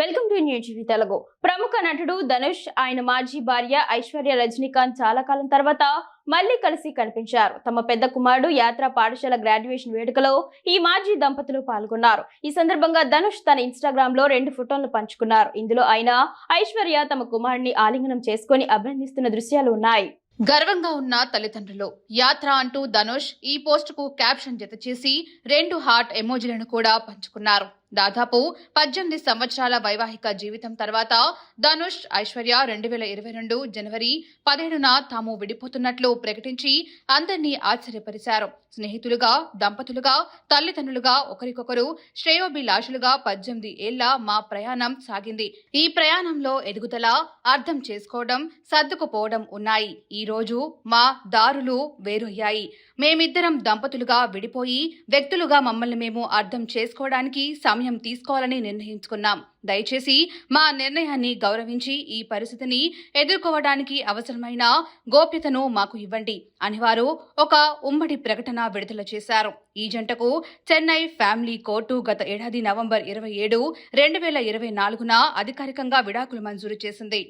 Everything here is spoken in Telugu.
Welcome to new TV Telugu. ప్రముఖ నటుడు ధనుష్ ఆయన మాజీ భార్య ఐశ్వర్య రజనీకాంత్ చాలా కాలం తర్వాత మళ్ళీ కలిసి కనిపించారు. తమ పెద్ద కుమారుడు యాత్ర పాఠశాల గ్రాడ్యుయేషన్ వేడుకలో ఈ మాజీ దంపతులు పాల్గొన్నారు. ఈ సందర్భంగా ధనుష్ తన ఇన్స్టాగ్రామ్లో రెండు ఫోటోలను పంచుకున్నారు. ఇందులో ఆయన ఐశ్వర్య తమ కుమారుడిని ఆలింగనం చేసుకొని అభినందిస్తున్న దృశ్యాలు ఉన్నాయి. గర్వంగా ఉన్న తల్లిదండ్రులు యాత్ర అంటూ ధనుష్ ఈ పోస్టుకు క్యాప్షన్ జత చేసి రెండు హార్ట్ ఎమోజీలను కూడా పంచుకున్నారు. దాదాపు పద్దెనిమిది సంవత్సరాల వైవాహిక జీవితం తర్వాత ధనుష్ ఐశ్వర్య రెండు వేల ఇరవై రెండు జనవరి పదిహేడున తాము విడిపోతున్నట్లు ప్రకటించి అందరినీ ఆశ్చర్యపరిచారు. స్నేహితులుగా దంపతులుగా తల్లిదండ్రులుగా ఒకరికొకరు శ్రేయోభిలాషులుగా పద్దెనిమిది ఏళ్ళ మా ప్రయాణం సాగింది. ఈ ప్రయాణంలో ఎదుగుదల అర్థం చేసుకోవడం సర్దుకుపోవడం ఉన్నాయి. ఈ రోజు మా దారులు వేరయ్యాయి. మేమిద్దరం దంపతులుగా విడిపోయి వ్యక్తులుగా మమ్మల్ని మేము అర్థం చేసుకోవడానికి సమయం తీసుకోవాలని నిర్ణయించుకున్నాం. దయచేసి మా నిర్ణయాన్ని గౌరవించి ఈ పరిస్థితిని ఎదుర్కోవడానికి అవసరమైన గోప్యతను మాకు ఇవ్వండి అని వారు ఒక ఉమ్మడి ప్రకటన విడుదల చేశారు. ఈ జంటకు చెన్నై ఫ్యామిలీ కోర్టు గత ఏడాది నవంబర్ ఇరవై ఏడు రెండు వేల ఇరవై నాలుగున అధికారికంగా విడాకులు మంజూరు చేసింది.